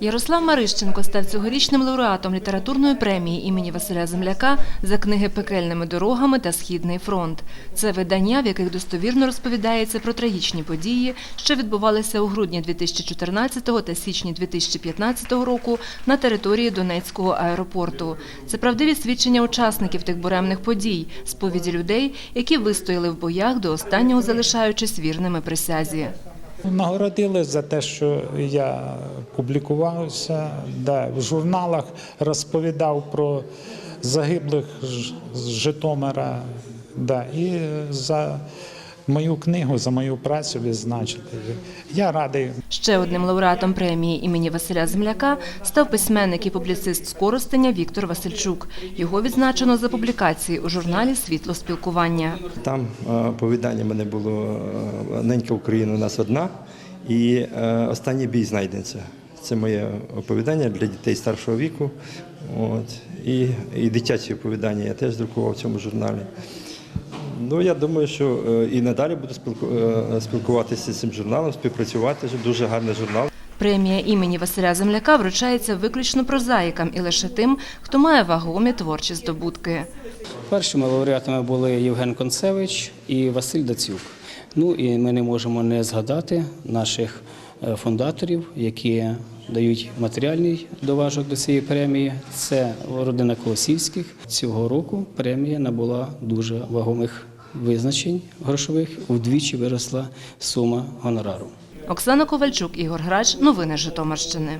Ярослав Марищенко став цьогорічним лауреатом літературної премії імені Василя Земляка за книги «Пекельними дорогами» та «Східний фронт». Це видання, в яких достовірно розповідається про трагічні події, що відбувалися у грудні 2014 та січні 2015 року на території Донецького аеропорту. Це правдиві свідчення учасників тих буремних подій, сповіді людей, які вистояли в боях до останнього залишаючись вірними присязі. Нагородили за те, що я публікувався, да, в журналах розповідав про загиблих з Житомира. Да, і за мою книгу, за мою працю відзначити. Я радий. Ще одним лауреатом премії імені Василя Земляка став письменник і публіцист з Коростеня Віктор Васильчук. Його відзначено за публікації у журналі Світло спілкування. Там е, оповідання мене було е, Ненька Україна у нас одна і е, останній бій знайдеться. Це моє оповідання для дітей старшого віку. От. І, і дитячі оповідання я теж друкував в цьому журналі. Ну, я думаю, що е, і надалі буду е, спілкуватися з цим журналом, співпрацювати. Дуже гарний журнал. Премія імені Василя Земляка вручається виключно прозаїкам і лише тим, хто має вагомі творчі здобутки. Першими лауреатами були Євген Концевич і Василь Дацюк. Ну і ми не можемо не згадати наших е, фундаторів, які дають матеріальний доважок до цієї премії. Це родина Колосівських. Цього року премія набула дуже вагомих визначень грошових. Вдвічі виросла сума гонорару. Оксана Ковальчук, Ігор Грач. Новини Житомирщини.